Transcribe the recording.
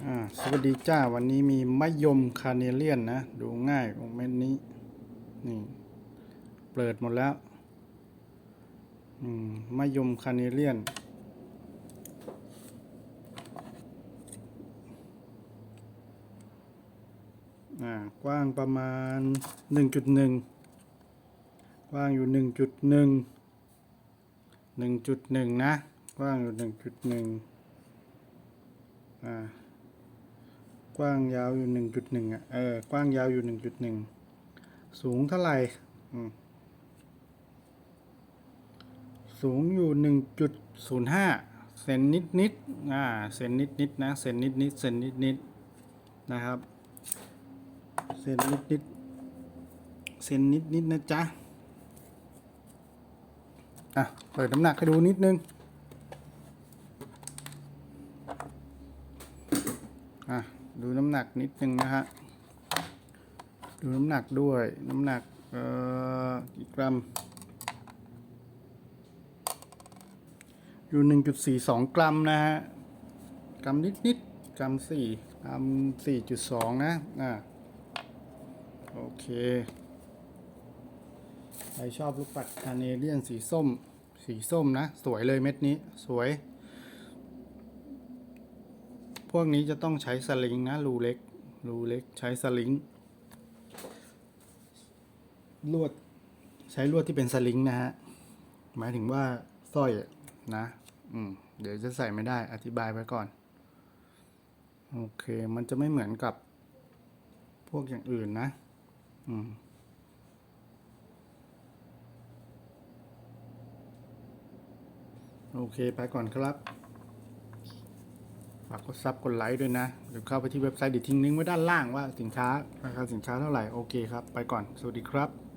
สวัสดีจ้าวันนี้มีมะยมคาเนเลียนนะ ดูง่ายของเม็ดนี้ นี่ เปิดหมดแล้วมะยมคาเนเลียนอ่ากว้างประมาณ 1.1 กว้างอยู่ 1.1 1.1 นะ กว้างอยู่ 1.1 อ่า กว้างยาวอยู่1.1อะเออกว้างยาวอยู่1.1สูงเท่าไหร่สูงอยู่1.05เซนนิดนิดอ่าเซนนิดนิดนะเซนนิดนิดเซนนิดนิดนะครับเซนนิดนิดเซนนิดนิดนะจ๊ะอะเปิดน้ำหนักให้ดูนิดนึงอะ ดูน้ำหนักนิดนึงนะฮะ ดูน้ำหนักด้วย น้ำหนัก เอ่อ กี่กรัม อยู่หนึ่งจุดสี่สองกรัมนะฮะ กรัมนิดนิดกรัมสี่กรัมสี่จุดสองนะ อะโอเค ใครชอบลูกปัดคาเนเลียนสีส้ม สีส้มนะ สวยเลยเม็ดนี้ สวย พวกนี้จะต้องใช้สลิงนะรูเล็กรูเล็กใช้สลิงลวดใช้ลวดที่เป็นสลิงนะฮะหมายถึงว่าสร้อยนะอืมเดี๋ยวจะใส่ไม่ได้อธิบายไว้ก่อน โอเค มันจะไม่เหมือนกับพวกอย่างอื่นนะ อืมโอเค ไปก่อนครับ ฝากกดซับกดไลค์ด้วยนะเดี๋ยวเข้าไปที่เว็บไซต์เดี๋ยวทิ้งลิงก์ไว้ด้านล่างว่าสินค้าราคาสินค้าเท่าไหร่โอเคครับ ไปก่อน สวัสดีครับ